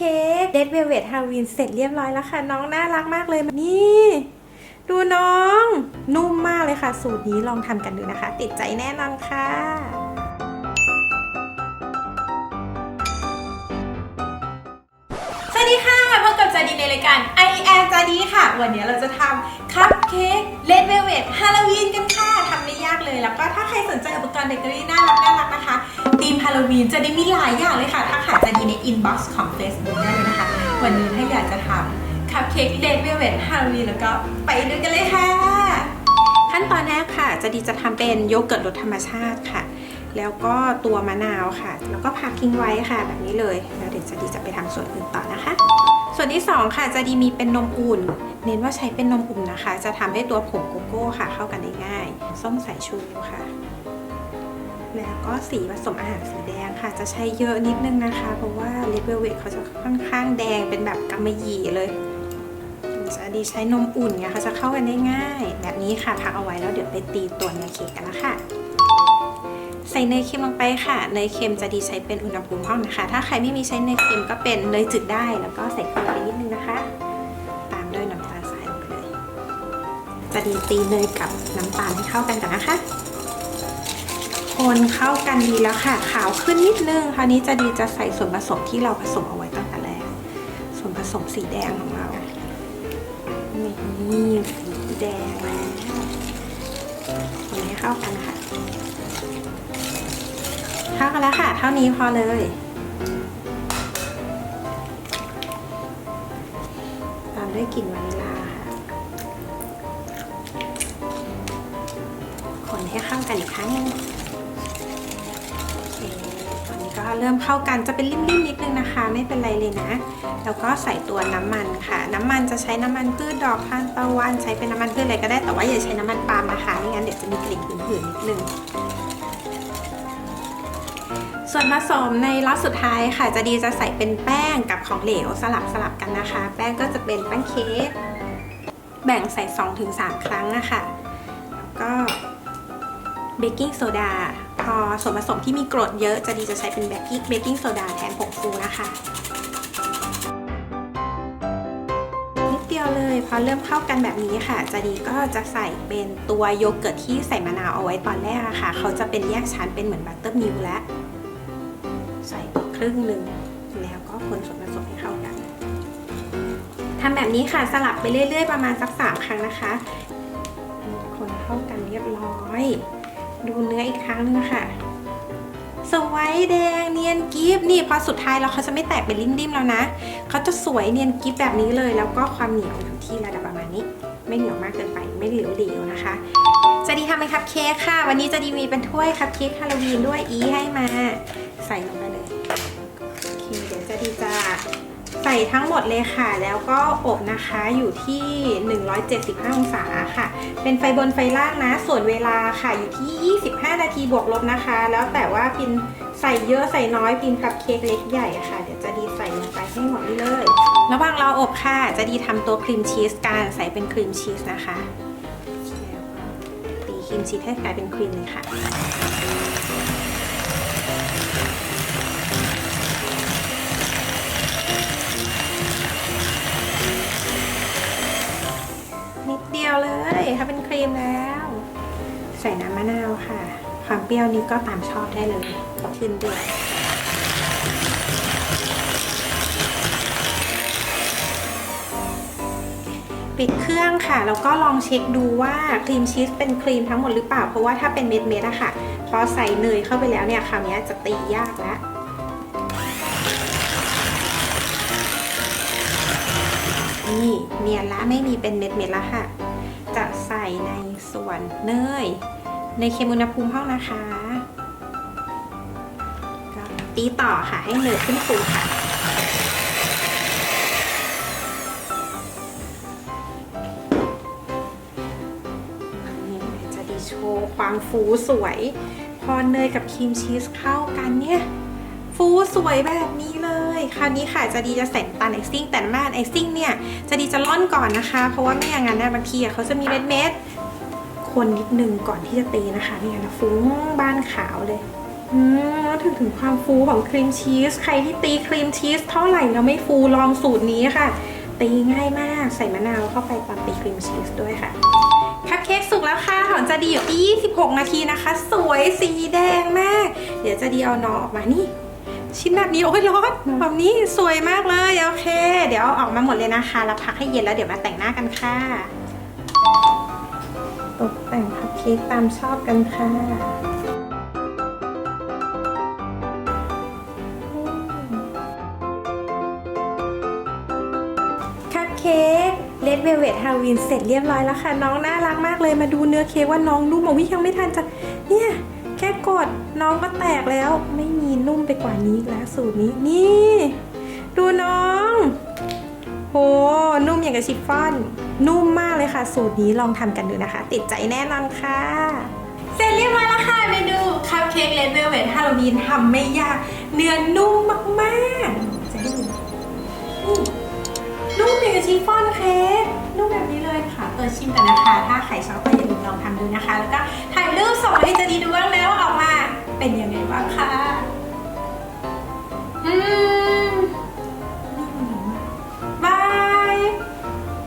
ค้กเดดเวลเวทฮาวินเสร็จเรียบร้อยแล้วค่ะ น้องน่ารักมากเลยนี่ ดูน้อง นุ่มมากเลยค่ะ สูตรนี้ลองทำกันดูนะคะ ติดใจแน่นอนค่ะสวัสดีค่ะพบกับจาดีในรายการ I am จาดีค่ะ วันนี้เราจะทำคัพเค้กเลดเวลเวทฮาโลวีนกันค่ะทำไม่ยากเลย แล้วก็ถ้าใครสนใจอุปกรณ์เบเกอรี่น่ารักน่ารักนะคะ มฮาโลวีนจะได้มีหลายอย่างเลยค่ะถ้าหาจาดีในอินบ็อกซ์ของ Facebook ได้เลยนะคะ วันนี้ถ้าอยากจะทำคัพเค้กเลดเวลเวทฮาโลวีนแล้วก็ไปดูกันเลยค่ะ ขั้นตอนแรกค่ะจาดีจะทำเป็นโยเกิร์ตรสธรรมชาติค่ะ แล้วก็ตัวมะนาวค่ะ แล้วก็พักทิ้งไว้ค่ะ แบบนี้เลยแล้วเดี๋ยวจะดีจะไปทำส่วนอื่นต่อนะคะส่วนที่ 2 ค่ะจะดีมีเป็นนมอุ่น เน้นว่าใช้เป็นนมอุ่นนะคะ จะทำให้ตัวผงโกโก้ค่ะ เข้ากันได้ง่าย ส้มสายชูค่ะ แล้วก็สีผสมอาหารสีแดงค่ะ จะใช้เยอะนิดนึงนะคะ เพราะว่าเลเวลเวทเขาจะค่อนข้างแดงเป็นแบบกำมะหยี่เลยจะดีใช้นมอุ่นเนี่ยค่ะจะเข้ากันได้ง่าย แบบนี้ค่ะพักเอาไว้แล้วเดี๋ยวไปตีตัวเนื้อเค้กกันนะคะใส่เนยเค็มลงไปค่ะเนยเค็มจะดีใช้เป็นอุณหภูมิห้องนะคะ ถ้าใครไม่มีใช้เนยเค็มก็เป็นเนยจืดได้แล้วก็ใส่เกลือไปนิดนึงนะคะ ตามด้วยน้ำตาลทรายลงไปเลยจะดีตีเนยกับน้ำตาลให้เข้ากันก่อนนะคะ คนเข้ากันดีแล้วค่ะ ขาวขึ้นนิดนึง คราวนี้จะดีจะใส่ส่วนผสมที่เราผสมเอาไว้ตั้งแต่แรก ส่วนผสมสีแดงของเรา นี่สีแดงแล้วคนให้เข้ากันค่ะ เข้ากันแล้วค่ะ เท่านี้พอเลยตามด้วยกลิ่นวานิลลาค่ะ คนให้เข้ากันอีกครั้งนึง ก็เริ่มเข้ากันจะเป็นริ่มๆนิดนึงนะคะ ไม่เป็นไรเลยนะ แล้วก็ใส่ตัวน้ำมันค่ะ น้ำมันจะใช้น้ำมันพืชดอกทานตะวันใช้เป็นน้ำมันพืชอะไรก็ได้แต่ว่าอย่าใช้น้ำมันปาล์มนะคะไม่งั้นเดี๋ยวจะมีกลิ่นหืนๆนิดนึงส่วนผสมในล็อตสุดท้ายค่ะ จะดีจะใส่เป็นแป้งกับของเหลวสลับสลับกันนะคะ แป้งก็จะเป็นแป้งเค้กแบ่งใส่ 2-3 ครั้งนะคะแล้วก็เบกกิ้งโซดา อส่วนผสมที่มีกรดเยอะจะดีจะใช้เป็นเบกกิ้งเบกกิ้งโซดาแทนผงฟูนะคะนิดเดียวเลยพอเริ่มเข้ากันแบบนี้ค่ะ จะดีก็จะใส่เป็นตัวโยเกิร์ตที่ใส่มะนาวเอาไว้ตอนแรกอะค่ะ เขาจะเป็นแยกชั้นเป็นเหมือนบัตเตอร์มิลค์แล้ว ใส่ครึ่งหนึ่งแล้วก็คนส่วนผสมให้เข้ากันทำแบบนี้ค่ะสลับไปเรื่อย ๆ ประมาณสักสามครั้งนะคะ คนเข้ากันเรียบร้อย ดูเนื้ออีกครั้งนึงค่ะสวยแดงเนียนกิฟนี่พอสุดท้ายแล้วเขาจะไม่แตกเป็นริ่มๆแล้วนะเขาจะสวยเนียนกิฟแบบนี้เลย แล้วก็ความเหนียวอยู่ที่ระดับประมาณนี้ ไม่เหนียวมากเกินไปไม่เหลวเหลวนะคะ จะดีทำเป็นคัพเค้กค่ะ วันนี้จะดีมีเป็นถ้วยคัพเค้กฮาโลวีนด้วยอีให้มา ใส่ลงไปเลยโอเคเดี๋ยวจะดีจะ ใส่ทั้งหมดเลยค่ะ แล้วก็อบนะคะอยู่ที่ 175 องศาค่ะ เป็นไฟบนไฟล่างนะ ส่วนเวลาค่ะอยู่ที่ 25 นาทีบวกลบนะคะ แล้วแต่ว่าพินใส่เยอะใส่น้อยพินคัพเค้กเล็กใหญ่ค่ะ เดี๋ยวจะดีใส่ลงไปให้หมดนี่เลย ระหว่างเราอบค่ะ จะดีทำตัวครีมชีสกันใส่เป็นครีมชีสนะคะแล้วก็ตีครีมชีสให้กลายเป็นครีมเลยค่ะ ถ้าเป็นครีมแล้ว ใส่น้ำมะนาวค่ะ ความเปรี้ยวนี้ก็ตามชอบได้เลยขึ้นด้วยปิดเครื่องค่ะแล้วก็ลองเช็คดูว่าครีมชีสเป็นครีมทั้งหมดหรือเปล่า เพราะว่าถ้าเป็นเม็ดๆอะค่ะพอใส่เนยเข้าไปแล้วเนี่ยคราวนี้จะตียากแล้วนี่เนียนละไม่มีเป็นเม็ดเม็ดๆละค่ะ วนเนยในเค็มอุณหภูมิห้องนะคะก็ตีต่อค่ะให้เนยขึ้นฟูค่ะ จะดีโชว์ความฟูสวย พอเนยกับครีมชีสเข้ากันเนี่ยฟูสวยแบบนี้เลย คราวนี้ค่ะจะดีจะใส่ตาลไอซิ่งแต่น้ำตาลไอซิ่งเนี่ยจะดีจะร่อนก่อนนะคะ เพราะว่าไม่อย่างนั้นนะบางทีเขาจะมีเม็ดเม็ด คนนิดนึงก่อนที่จะตีนะคะไม่งั้นะฟุ้งบ้านขาวเลยอืมแล้วถึงถึงความฟูของครีมชีส ใครที่ตีครีมชีสเท่าไหร่แล้วไม่ฟูลองสูตรนี้ค่ะ ตีง่ายมากใส่มะนาวเข้าไปตอนตีครีมชีสด้วยค่ะ คัพเค้กสุกแล้วค่ะหอมจะดีอยู่ที่26 นาทีนะคะ สวยสีแดงมาก เดี๋ยวจะดีเอาน้องออกมานี่ ชิ้นแบบนี้โอ้ยร้อนแบบนี้สวยมากเลย โอเค เดี๋ยวเอาออกมาหมดเลยนะคะ แล้วพักให้เย็นแล้วเดี๋ยวมาแต่งหน้ากันค่ะ ตกแต่งคัพเค้กตามชอบกันค่ะ คัพเค้กเลดเวลเวทฮาวินเสร็จเรียบร้อยแล้วค่ะ น้องน่ารักมากเลยมาดูเนื้อเค้กว่าน้องนุ่มอะวิยังไม่ทันจะเนี่ย แค่กดน้องก็แตกแล้ว ไม่มีนุ่มไปกว่านี้แล้วสูตรนี้นี่ ดูน้อง โห นุ่มอย่างกับชิฟฟ่อน นุ่มมากเลยค่ะ สูตรนี้ลองทำกันดูนะคะ ติดใจแน่นอนค่ะ เสร็จเรียบร้อยแล้วค่ะเมนูคัพเค้กเลเวลเวทฮาโลวีนทำไม่ยาก เนื้อนุ่มมากๆจะให้ดูนี่นุ่มอย่างกับชิฟฟ่อนเค้กนุ่มแบบนี้เลยค่ะเออชิมกันนะคะ ถ้าใครชอบก็อย่าลืมลองทำดูนะคะ แล้วก็ถ่ายรูปส่งมาให้จะดีดูบ้างนะว่าออกมาเป็นยังไง